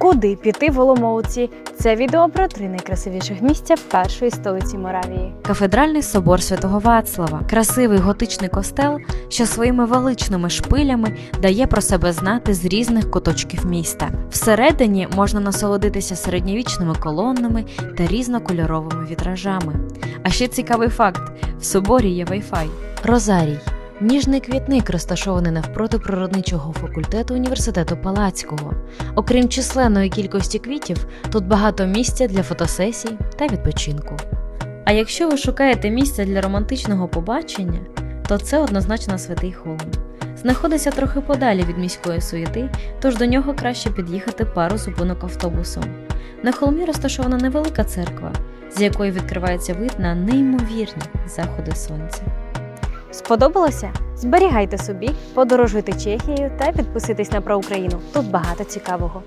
Куди піти в Оломouці? Це відео про три найкрасивіших місця першої столиці Моравії. Кафедральний собор святого Вацлава красивий готичний костел, що своїми величними шпилями дає про себе знати з різних куточків міста. Всередині можна насолодитися середньовічними колоннами та різнокольоровими вітражами. А ще цікавий факт: в соборі є Wi-Fi. Розарій. Ніжний квітник розташований навпроти природничого факультету університету Палацького. Окрім численної кількості квітів, тут багато місця для фотосесій та відпочинку. А якщо ви шукаєте місце для романтичного побачення, то це однозначно святий холм. Знаходиться трохи подалі від міської суєти, тож до нього краще під'їхати пару зупинок автобусом. На холмі розташована невелика церква, з якої відкривається вид на неймовірні заходи сонця. Сподобалося? Зберігайте собі, подорожуйте Чехією та підписуйтесь на про Україну. Тут багато цікавого.